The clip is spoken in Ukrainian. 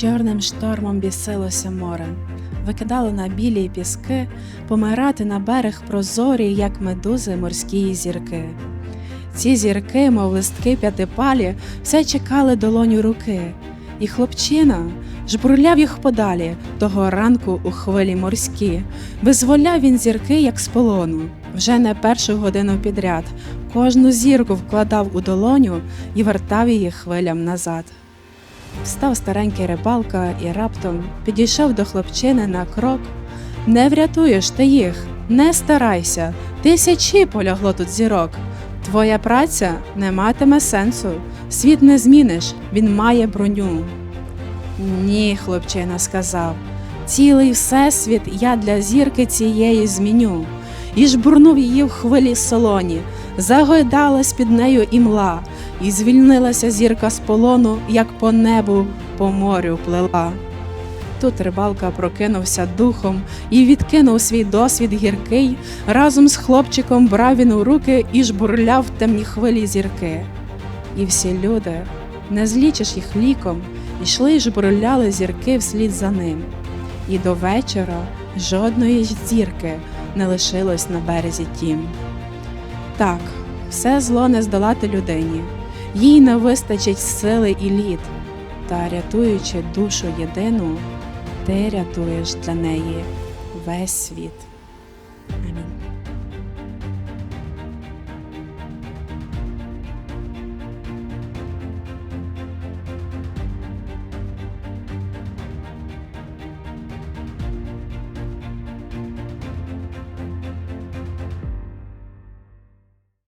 Чорним штормом бісилося море, викидало на білі піски, помирати на берег прозорі, як медузи морські зірки. Ці зірки, мов листки п'ятипалі, все чекали долоню руки, і хлопчина жбурляв їх подалі того ранку у хвилі морські. Визволяв він зірки, як з полону, вже не першу годину підряд. Кожну зірку вкладав у долоню і вертав її хвилям назад. Встав старенький рибалка і раптом підійшов до хлопчини на крок. Не врятуєш ти їх, не старайся, тисячі полягло тут зірок. Твоя праця не матиме сенсу, світ не зміниш, він має броню. Ні, хлопчина сказав, цілий всесвіт я для зірки цієї зміню. І жбурнув її в хвилі солоні, загойдалась під нею імла, і звільнилася зірка з полону, як по небу, по морю плила. Тут рибалка прокинувся духом і відкинув свій досвід гіркий, разом з хлопчиком брав він у руки і жбурляв темні хвилі зірки. І всі люди, не злічиш їх ліком, йшли й жбурляли зірки вслід за ним. І до вечора жодної ж зірки не лишилось на березі тім. Так, все зло не здолати людині, їй не вистачить сили і лід, та рятуючи душу єдину, ти рятуєш для неї весь світ.